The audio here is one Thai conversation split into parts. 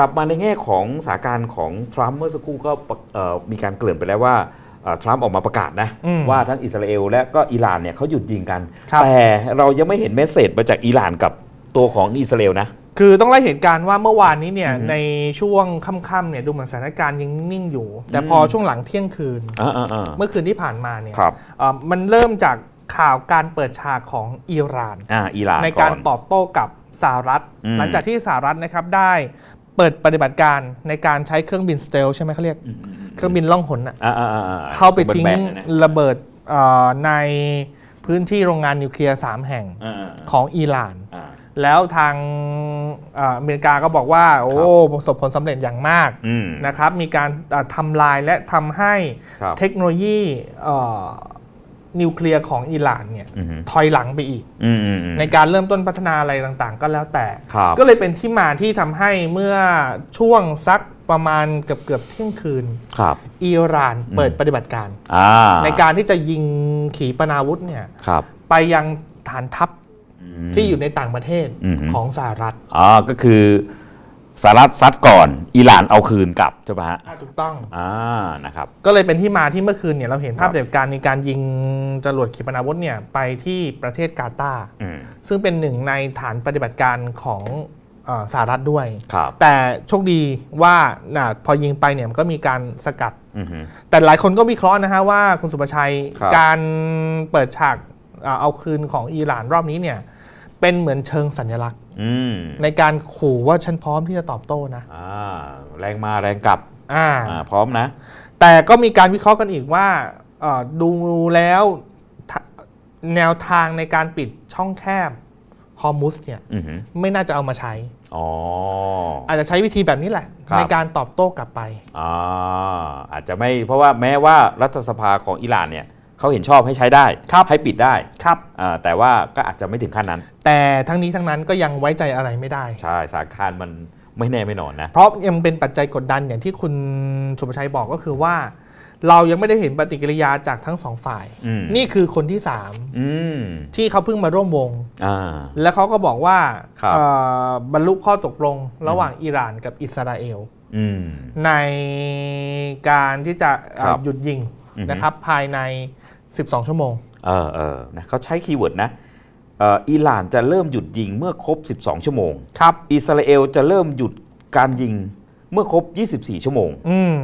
กลับมาในแง่ของสถานการณ์ของทรัมป์เมื่อสักครู่ก็เอ่อมีการเกริ่นไปแล้วว่าเอ่อทรัมป์ออกมาประกาศนะอืมว่าทั้งอิสราเอลและก็อิหร่านเนี่ยเขาหยุดยิงกันครับแต่เรายังไม่เห็นเมสเซจมาจากอิหร่านกับตัวของอิสราเอลนะ คือต้องไล่เหตุการณ์ว่าเมื่อวานนี้เนี่ยอือฮึในช่วงค่ำๆเนี่ยดูเหมือนสถานการณ์ยังนิ่งอยู่ แต่อืมพอช่วงหลังเที่ยงคืนอ่าอ่าอ่าเมื่อคืนที่ผ่านมาเนี่ยครับเอ่อมันเริ่มจากข่าวการเปิดฉากของอิหร่านอ่าอิหร่านในการอนตอบโต้กับสหรัฐอืมหลังจากที่สหรัฐนะครับได้ เปิดปฏิบัติการในการใช้เครื่องบินสเตลใช่ไหมเขาเรียกอืมอืมอืมเครื่องบินล่องหนน่ะอ่าอ่าอ่าอ่เข้าไปทิ้งแบนๆนะระเบิดเอ่อในพื้นที่โรงงานนิวเคลียร์3แห่งอ่าอ่าของอิหร่าน อ่า แล้วทางเอ่ออเมริกาก็บอกว่า โอ้ประสบผลสำเร็จอย่างมากอืมนะครับ มีการเอ่อทำลายและทำให้ครับ เทคโนโลยีเอ่อ นิวเคลียร์ของอิหร่านเนี่ยอืมอืมถอยหลังไปอีกอืมอืมอืมในการเริ่มต้นพัฒนาอะไรต่างๆ ก็แล้วแต่ครับก็เลยเป็นที่มาที่ทำให้เมื่อช่วงสักประมาณเกือบเกือบๆเที่ยงคืนครับอิหร่านเปิดอืมปฏิบัติการอ่าในการที่จะยิงขีปนาวุธเนี่ยครับไปยังฐานทัพมที่อยู่ในต่างประเทศอืมของสหรัฐอ๋อก็คือ สหรัฐซัดก่อน อิหร่านเอาคืนกลับใช่ปะฮะถูกต้อง อ่านะครับ ก็เลยเป็นที่มาที่เมื่อคืนเนี่ยเราเห็นภาพครับปฏิบัติการในการยิงจรวดขีปนาวุธเนี่ยไปที่ประเทศกาตาร์อืมซึ่งเป็นหนึ่งในฐานปฏิบัติการของเออสหรัฐด้วย ครับแต่โชคดีว่าน่ะพอยิงไปเนี่ยมันก็มีการสกัด อืมฮึ แต่หลายคนก็วิเคราะห์นะฮะว่าคุณสุภชัยครับ การเปิดฉากอ่าเอาคืนของอิหร่านรอบนี้เนี่ยเป็นเหมือนเชิงสัญลักษณ์อืมในการขู่ว่าฉันพร้อมที่จะตอบโต้นะอ่าแรงมาแรงกลับอ่าอ่าพร้อมนะ แต่ก็มีการวิเคราะห์กันอีกว่าเอ่อดูแล้วทะแนวทางในการปิดช่องแคบฮอร์มุสเนี่ยอืมฮึไม่น่าจะเอามาใช้อ๋ออาจจะใช้วิธีแบบนี้แหละครับในการตอบโต้กลับไปอ่าอาจจะไม่เพราะว่าแม้ว่ารัฐสภาของอิหร่านเนี่ย เขาเห็นชอบให้ใช้ได้ครับให้ปิดได้ครับอ่าแต่ว่าก็อาจจะไม่ถึงขั้นนั้น แต่ทั้งนี้ทั้งนั้นก็ยังไว้ใจอะไรไม่ได้ ใช่สถานการณ์มันไม่แน่ไม่นอนนะ เพราะยังเป็นปัจจัยกดดันอย่างที่คุณสุภชัยบอกก็คือว่า เรายังไม่ได้เห็นปฏิกิริยาจากทั้งสองฝ่ายอืมนี่คือคนที่อืม3ที่เขาเพิ่งมาร่วมวงอ่าและเขาก็บอกว่าครับเอ่อบรรลุข้อตกลงระหว่างอิหร่านกับอิสราเอลอืมในการที่จะเอ่อครับหยุดยิงอือฮึ นะครับภายใน 12 ชั่วโมงเออเออนะเขาใช้คีย์เวิร์ดนะเอ่ออิหร่านจะเริ่มหยุดยิงเมื่อครบ 12 ชั่วโมงครับอิสราเอลจะเริ่มหยุดการยิงเมื่อครบ 24 ชั่วโมงอืม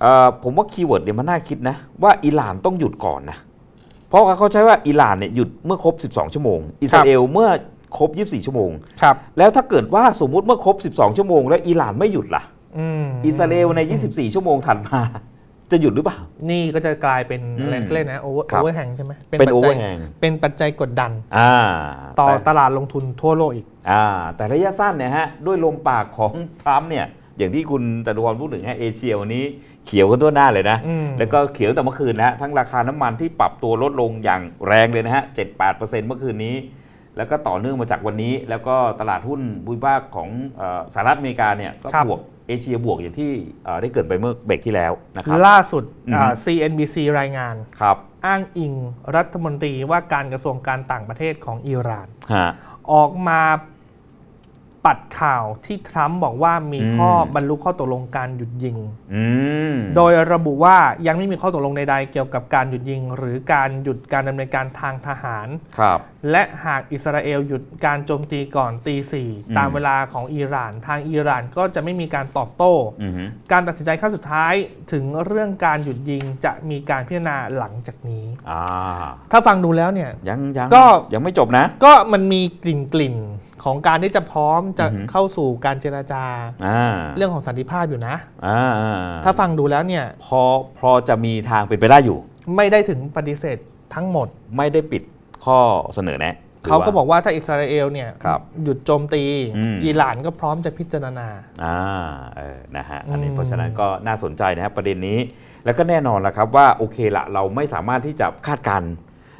เอ่อผมว่าคีย์เวิร์ดเนี่ยมันน่าคิดนะ ว่าอิหร่านต้องหยุดก่อนนะ เพราะว่าเขาใช้ว่าอิหร่านเนี่ยหยุดเมื่อครบ 12 ชั่วโมง อิสราเอลเมื่อครบ 24 ชั่วโมงครับแล้วถ้าเกิดว่าสมมุติเมื่อครบ 12 ชั่วโมง แล้วอิหร่านไม่หยุดล่ะอืมอิสราเอลใน 24 ชั่วโมงถัดมา จะหยุดหรือเปล่า นี่ก็จะกลายเป็นอืมอะไรเขาเรียกนะโอเวอร์ครับโอเวอร์แฮงใช่ไหมเป็นปัจโอเวจัอยร์แฮงเป็นปัจจัยกดดัน อ่าต่อแต่ตลาดลงทุนทั่วโลกอีก อ่า แต่ระยะสั้นเนี่ยฮะ ด้วยลมปากของทรัมป์เนี่ย อย่างที่คุณจตุพรพูดถึงฮะเอเชียวันนี้เขียวกันทั่วหน้าเลยนะ อืม แล้วก็เขียวแต่เมื่อคืนนะฮะ ทั้งราคาน้ำมันที่ปรับตัวลดลงอย่างแรงเลยนะฮะ 7-8%เมื่อคืนนี้ แล้วก็ต่อเนื่องมาจากวันนี้ แล้วก็ตลาดหุ้นบุยภาคของเอ่อสหรัฐอเมริกาเนี่ยก็ครับ บวก เอเชียบวกอย่างที่เอ่อได้เกิดไปเมื่อเบรกที่แล้วนะครับล่าสุดอือฮึอ่า CNBC รายงานครับอ้างอิงรัฐมนตรีว่าการกระทรวงการต่างประเทศของอิหร่านฮะออกมา ปัดข่าวที่ทรัมป์บอกว่ามีอืมข้อบรรลุข้อตกลงการหยุดยิงอืมโดยระบุว่ายังไม่มีข้อตกลงใดๆเกี่ยวกับการหยุดยิง หรือการหยุดการดำเนินการทางทหารครับ และหากอิสราเอลหยุดการโจมตีก่อนตีสี่อืมตามเวลาของอิหร่าน ทางอิหร่านก็จะไม่มีการตอบโต้อือฮึการตัดสินใจขั้นสุดท้ายถึงเรื่องการหยุดยิงจะมีการพิจารณาหลังจากนี้อ่าถ้าฟังดูแล้วเนี่ยยังยังก็ยังไม่จบนะ ก็มันมีกลิ่นกลิ่นๆของการที่จะพร้อมจะอือฮึเข้าสู่การเจราจาอ่าเรื่องของสันติภาพอยู่นะอ่าอ่ถ้าฟังดูแล้วเนี่ย พอพอจะมีทางเป็นไปได้อยู่ ไม่ได้ถึงปฏิเสธทั้งหมด ไม่ได้ปิดข้อเสนอแนะหรืเขาก็ว่บอกว่าถ้าอิสราเอลเนี่ยครับหยุดโจมตีอืมอิหร่านก็พร้อมจะพิจารณาอ่าเออนะฮะอันนี้อืมเพราะฉะนั้นก็น่าสนใจนะครับประเด็นนี้ แล้วก็แน่นอนละครับว่าโอเคละเราไม่สามารถที่จะคาดการณ์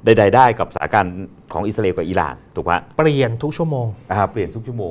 ใดๆได้กับสถานการณ์ของอิสราเอลกับอิหร่านถูกไหมเปลี่ยนทุกชั่วโมงอ่าเปลี่ยนทุกชั่วโมง